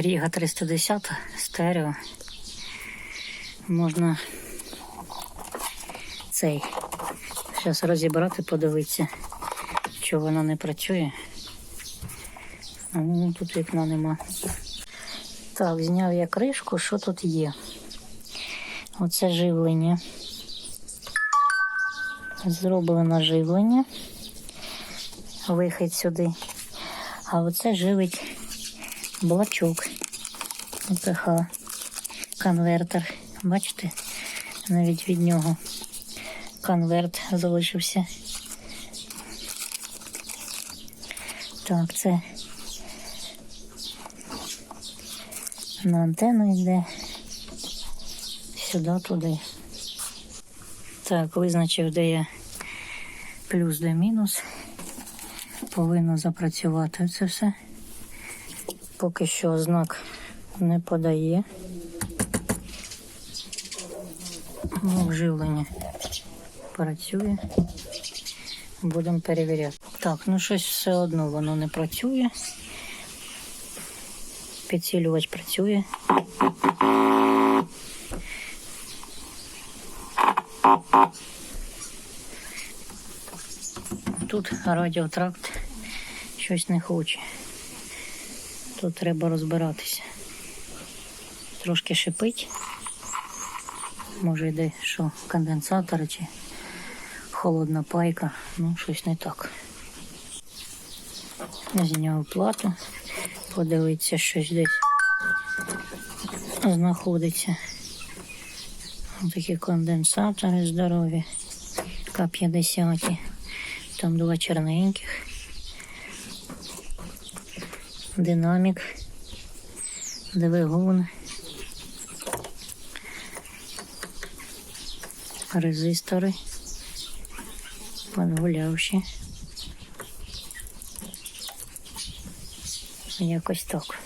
Ріга 310 стерео. Можна цей. Зараз розібрати, подивитися, що вона не працює. Ну, тут вікна нема. Так, зняв я кришку, що тут є? Оце живлення. Зроблено живлення. Вихід сюди. А оце живить блочок. ОПХ. Конвертер. Бачите? Навіть від нього конверт залишився. Так, це на антенну йде. Сюди, туди. Так, визначив, де є плюс, де мінус. Повинно запрацювати це все. Поки що знак не подає. Вживлення працює. Будемо перевіряти. Так, ну щось все одно воно не працює. Підсилювач працює. Тут радіотракт щось не хоче. Тут треба розбиратися. Трошки шипить. Може йде що конденсатор чи холодна пайка, ну щось не так. Зняв плату, подивитися, щось десь знаходиться. Такі конденсатори здорові, К-50. Там два чорненьких. Динамік, двигун. резистори, подгулявші. Якось так.